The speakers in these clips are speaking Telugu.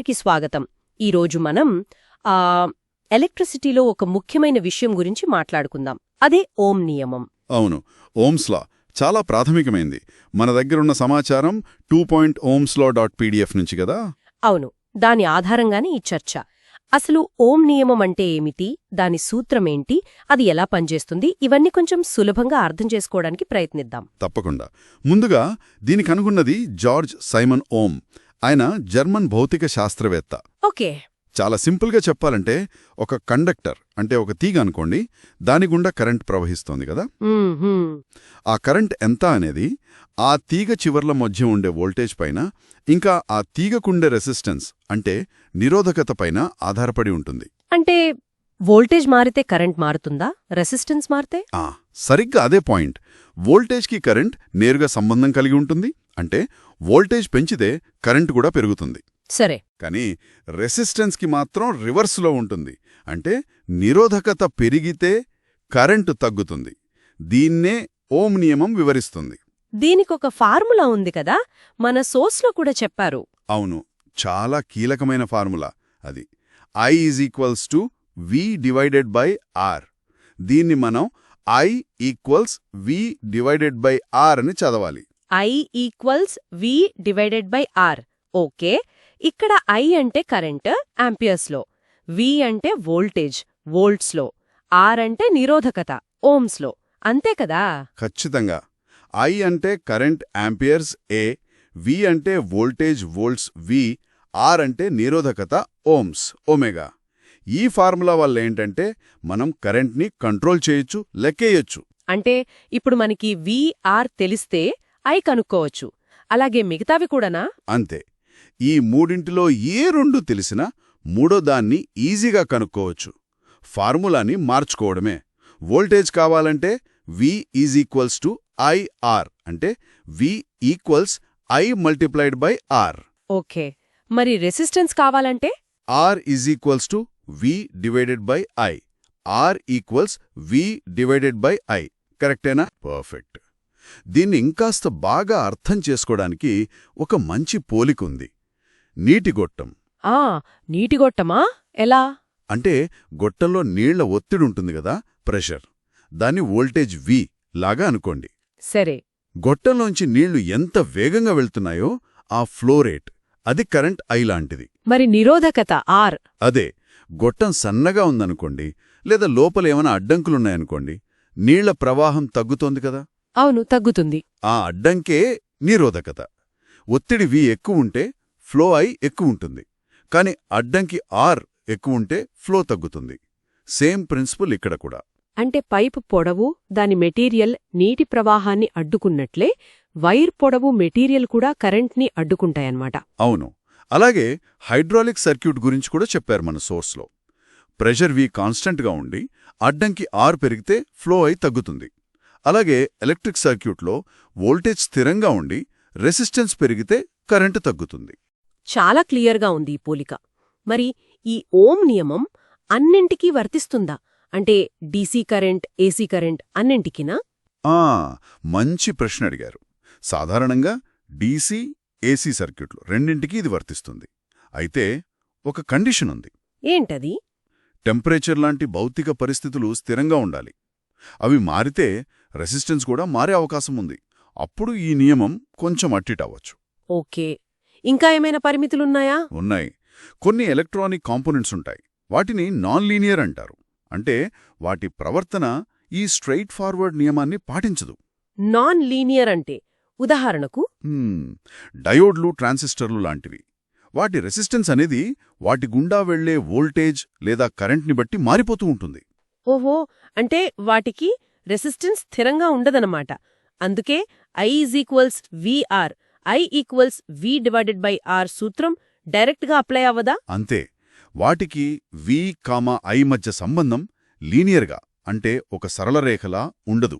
అందరికీ స్వాగతం. ఈరోజు మనం ఆ ఎలక్ట్రిసిటీలో ఒక ముఖ్యమైన విషయం గురించి మాట్లాడుకుందాం. అదే ఓం నియమం. అవును. ఓమ్స్లా చాలా ప్రాథమికమైంది. మన దగ్గరున్న సమాచారం టూ పాయింట్ ఓమ్స్లా డాట్ పీడిఎఫ్ నుంచి కదా? అవును. దాని ఆధారంగానే ఈ చర్చ. అసలు ఓం నియమం అంటే ఏమిటి? దాని సూత్రమేంటి అది ఎలా పనిచేస్తుంది? ఇవన్నీ కొంచెం సులభంగా అర్థం చేసుకోవడానికి ప్రయత్నిద్దాం. తప్పకుండా. ముందుగా దీనికి అనుకున్నది జార్జ్ సైమన్ ఓమ్ ఆయన జర్మన్ భౌతిక శాస్త్రవేత్త ఓకే. చాలా సింపుల్గా చెప్పాలంటే ఒక కండక్టర్ అంటే ఒక తీగ అనుకోండి దాని గుండా కరెంట్ ప్రవహిస్తోంది కదా. ఆ కరెంట్ ఎంత అనేది ఆ తీగ చివర్ల మధ్య ఉండే వోల్టేజ్ పైన ఇంకా ఆ తీగకుండే రెసిస్టెన్స్ అంటే నిరోధకత పైన ఆధారపడి ఉంటుంది. అంటే వోల్టేజ్ మారితే కరెంట్ మారుతుందా? రెసిస్టెన్స్ మారితే? సరిగ్గా అదే పాయింట్. వోల్టేజ్కి కరెంట్ నేరుగా సంబంధం కలిగి ఉంటుంది అంటే వోల్టేజ్ పెంచితే కరెంట్ కూడా పెరుగుతుంది. సరే. కానీ రెసిస్టెన్స్కి మాత్రం రివర్స్లో ఉంటుంది. అంటే నిరోధకత పెరిగితే కరెంటు తగ్గుతుంది. దీన్నే ఓం నియమం వివరిస్తుంది. దీనికొక ఫార్ములా ఉంది కదా? మన సోర్స్లో కూడా చెప్పారు. అవును. చాలా కీలకమైన ఫార్ములా అది. I is equals to V divided by R దీన్ని మనం I equals V divided by R అని చదవాలి. I equals V divided by R okay ఇక్కడ ఐ అంటే కరెంట్ ఆంపియర్స్లో వి అంటే వోల్టేజ్ వోల్ట్స్లో ఆర్ అంటే నిరోధకత ఓమ్స్లో అంతే కదా? ఖచ్చితంగా. ఐ అంటే కరెంట్ యాంపియర్స్ ఏ వి అంటే వోల్టేజ్ వోల్ట్స్ వి ఆర్ అంటే నిరోధకత ఓమ్స్ ఒమేగా ఈ ఫార్ములా వల్ల ఏంటంటే మనం కరెంట్ని కంట్రోల్ చేయొచ్చు లెక్కేయొచ్చు. అంటే ఇప్పుడు మనకి వి ఆర్ తెలిస్తే ఐ కనుక్కోవచ్చు. అలాగే మిగతావి కూడానా? అంతే. ఈ మూడింటిలో ఏ రెండు తెలిసినా మూడో దాన్ని ఈజీగా కనుక్కోవచ్చు. ఫార్ములాని మార్చుకోవడమే. వోల్టేజ్ కావాలంటే V is equals to I R అంటే V equals I multiplied by R okay. మరి రెసిస్టెన్స్ కావాలంటే? R is equals to V divided by I R equals V divided by I కరెక్టేనా పర్ఫెక్ట్ దీన్ని ఇంకాస్త బాగా అర్థం చేసుకోవడానికి ఒక మంచి పోలికుంది. నీటి గొట్టం. ఆ నీటిగొట్టమా ఎలా? అంటే గొట్టంలో నీళ్ళ ఒత్తిడుంటుంది కదా ప్రెషర్. దాన్ని వోల్టేజ్ వి లాగా అనుకోండి. సరే. గొట్టంలోంచి నీళ్ళు ఎంత వేగంగా వెళ్తున్నాయో ఆ ఫ్లో రేట్. అది కరెంట్ ఐ లాంటిది. మరి నిరోధకత ఆర్ అదే గొట్టం సన్నగా ఉందనుకోండి లేదా లోపల ఏమైనా అడ్డంకులున్నాయనుకోండి నీళ్ళ ప్రవాహం తగ్గుతోంది కదా. అవును తగ్గుతుంది. ఆ అడ్డంకే నిరోధకత. ఒత్తిడి వి ఎక్కువుంటే ఫ్లో ఐ ఎక్కువుంటుంది కాని అడ్డంకి ఆర్ ఎక్కువుంటే ఫ్లో తగ్గుతుంది. సేమ్ ప్రిన్సిపల్ ఇక్కడ కూడా. అంటే పైపు పొడవు దాని మెటీరియల్ నీటి ప్రవాహాన్ని అడ్డుకున్నట్లే వైర్ పొడవు మెటీరియల్ కూడా కరెంట్ని అడ్డుకుంటాయన్నమాట. అవును. అలాగే హైడ్రాలిక్ సర్క్యూట్ గురించి కూడా చెప్పారు మన సోర్స్లో. ప్రెషర్ వి కాన్స్టెంట్గా ఉండి అడ్డంకి ఆర్ పెరిగితే ఫ్లో అయి తగ్గుతుంది. అలాగే ఎలక్ట్రిక్ సర్క్యూట్లో వోల్టేజ్ స్థిరంగా ఉండి రెసిస్టెన్స్ పెరిగితే కరెంటు తగ్గుతుంది. చాలా క్లియర్గా ఉంది ఈ పోలిక. మరి ఈ ఓం నియమం అన్నింటికీ వర్తిస్తుందా? అంటే డీసీ కరెంట్ ఏసీ కరెంట్ అన్నింటికినా? ఆ మంచి ప్రశ్న అడిగారు. సాధారణంగా డీసీ ఏసీ సర్క్యూట్లు రెండింటికి ఇది వర్తిస్తుంది. అయితే ఒక కండిషన్ ఉంది. ఏంటది? టెంపరేచర్ లాంటి భౌతిక పరిస్థితులు స్థిరంగా ఉండాలి. అవి మారితే రెసిస్టెన్స్ కూడా మారే అవకాశం ఉంది. అప్పుడు ఈ నియమం కొంచెం అట్టిటవచ్చు ఓకే. ఇంకా ఏమైనా పరిమితులున్నాయా? ఉన్నాయి. కొన్ని ఎలక్ట్రానిక్ కాంపోనెంట్స్ ఉంటాయి. వాటిని నాన్ లీనియర్ అంటారు. అంటే వాటి ప్రవర్తన ఈ స్ట్రెయిట్ ఫార్వర్డ్ నియమాన్ని పాటించదు. నాన్ లీనియర్ అంటే ఉదాహరణకు? డయోడ్లు ట్రాన్సిస్టర్లు లాంటివి. వాటి రెసిస్టెన్స్ అనేది వాటి గుండా వెళ్ళే వోల్టేజ్ లేదా కరెంట్ని బట్టి మారిపోతూ ఉంటుంది. ఓహో! అంటే వాటికి రెసిస్టెన్స్ స్థిరంగా ఉండదన్నమాట. అందుకే I is equals V R I equals V divided by R సూత్రం డైరెక్ట్గా అప్లై అవ్వదా? అంతే. వాటికి వి కామ ఐ మధ్య సంబంధం లీనియర్గా అంటే ఒక సరళ రేఖలా ఉండదు.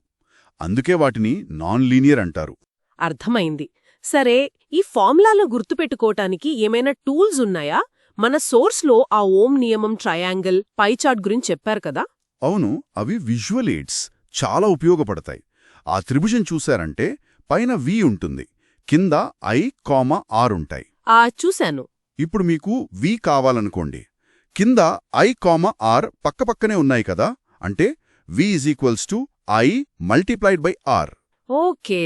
అందుకే వాటిని నాన్ లీనియర్ అంటారు. అర్థమైంది. సరే ఈ ఫార్ములాలో గుర్తుపెట్టుకోవటానికి ఏమైనా టూల్స్ ఉన్నాయా? మన సోర్స్లో ఆ ఓం నియమం ట్రయాంగిల్ పై చార్ట్ గురించి చెప్పారు కదా? అవును అవి విజువల్ ఎయిడ్స్. చాలా ఉపయోగపడతాయి. ఆ త్రిభుజం చూశారంటే పైన వి ఉంటుంది. కింద ఐ కామ ఆర్ ఉంటాయి. ఆ చూశాను. ఇప్పుడు మీకు వి కావాలనుకోండి. కింద ఐ కామ ఆర్ పక్కపక్కనే ఉన్నాయి కదా? అంటే V is equals to I multiplied by R okay.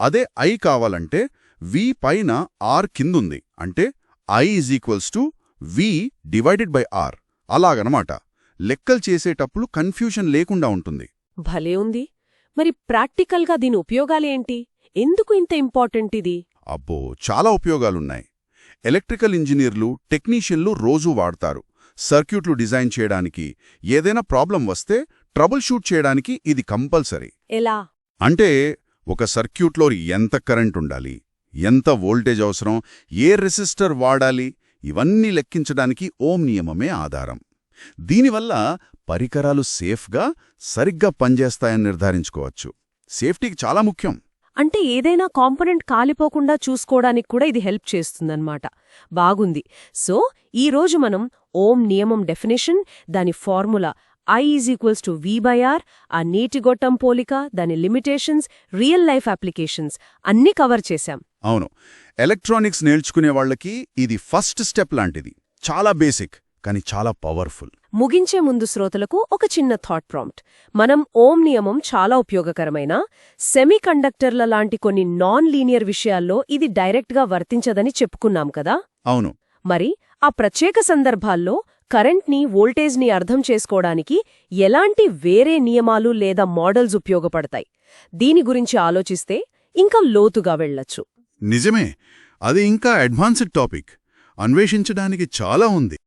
అదే ఐ కావాలంటే వి పైన ఆర్ కిందుంది. అంటే I is equals to V divided by R అలాగనమాట. లెక్కలు చేసేటప్పుడు కన్ఫ్యూషన్ లేకుండా ఉంటుంది. భలే ఉంది. మరి ప్రాక్టికల్గా దీని ఉపయోగాలేంటి? ఎందుకు ఇంత ఇంపార్టెంట్ ఇది? అబ్బో చాలా ఉపయోగాలున్నాయి. ఎలక్ట్రికల్ ఇంజనీర్లు టెక్నీషియన్లు రోజూ వాడతారు. సర్క్యూట్లు డిజైన్ చేయడానికి ఏదైనా ప్రాబ్లం వస్తే ట్రబుల్ షూట్ చేయడానికి ఇది కంపల్సరీ. ఎలా? అంటే ఒక సర్క్యూట్లో ఎంత కరెంట్ ఉండాలి? ఎంత వోల్టేజ్ అవసరం? ఏ రెసిస్టర్ వాడాలి? ఇవన్నీ లెక్కించడానికి ఓం నియమమే ఆధారం. దీనివల్ల పరికరాలు సేఫ్గా సరిగ్గా పనిచేస్తాయని నిర్ధారించుకోవచ్చు. సేఫ్టీకి చాలా ముఖ్యం. అంటే ఏదైనా కాంపొనెంట్ కాలిపోకుండా చూసుకోవడానికి కూడా ఇది హెల్ప్ చేస్తుందన్నమాట. బాగుంది. సో ఈ రోజు మనం ఓం నియమం డెఫినేషన్ దాని formula I is equals to V by R ఆ నీటి గొట్టం పోలిక దాని లిమిటేషన్స్ రియల్ లైఫ్ అప్లికేషన్స్ అన్నీ కవర్ చేశాం. అవును. ఎలక్ట్రానిక్స్ నేర్చుకునే వాళ్ళకి ఇది ఫస్ట్ స్టెప్ లాంటిది. చాలా బేసిక్. కానీ చాలా పవర్ఫుల్ ముగించే ముందు శ్రోతలకు ఒక చిన్న థాట్ ప్రాంప్ట్ మనం ఓం నియమం చాలా ఉపయోగకరమైన సెమీ కండక్టర్ల లాంటి కొన్ని నాన్ లీనియర్ విషయాల్లో ఇది డైరెక్ట్గా వర్తించదని చెప్పుకున్నాం కదా? అవును. మరి ఆ ప్రత్యేక సందర్భాల్లో కరెంట్ని వోల్టేజ్ని అర్థం చేసుకోవడానికి ఎలాంటి వేరే నియమాలు లేదా మోడల్స్ ఉపయోగపడతాయి? దీని గురించి ఆలోచిస్తే ఇంకా లోతుగా వెళ్ళొచ్చు. నిజమే. అది ఇంకా అడ్వాన్స్డ్ టాపిక్ అన్వేషించడానికి చాలా ఉంది.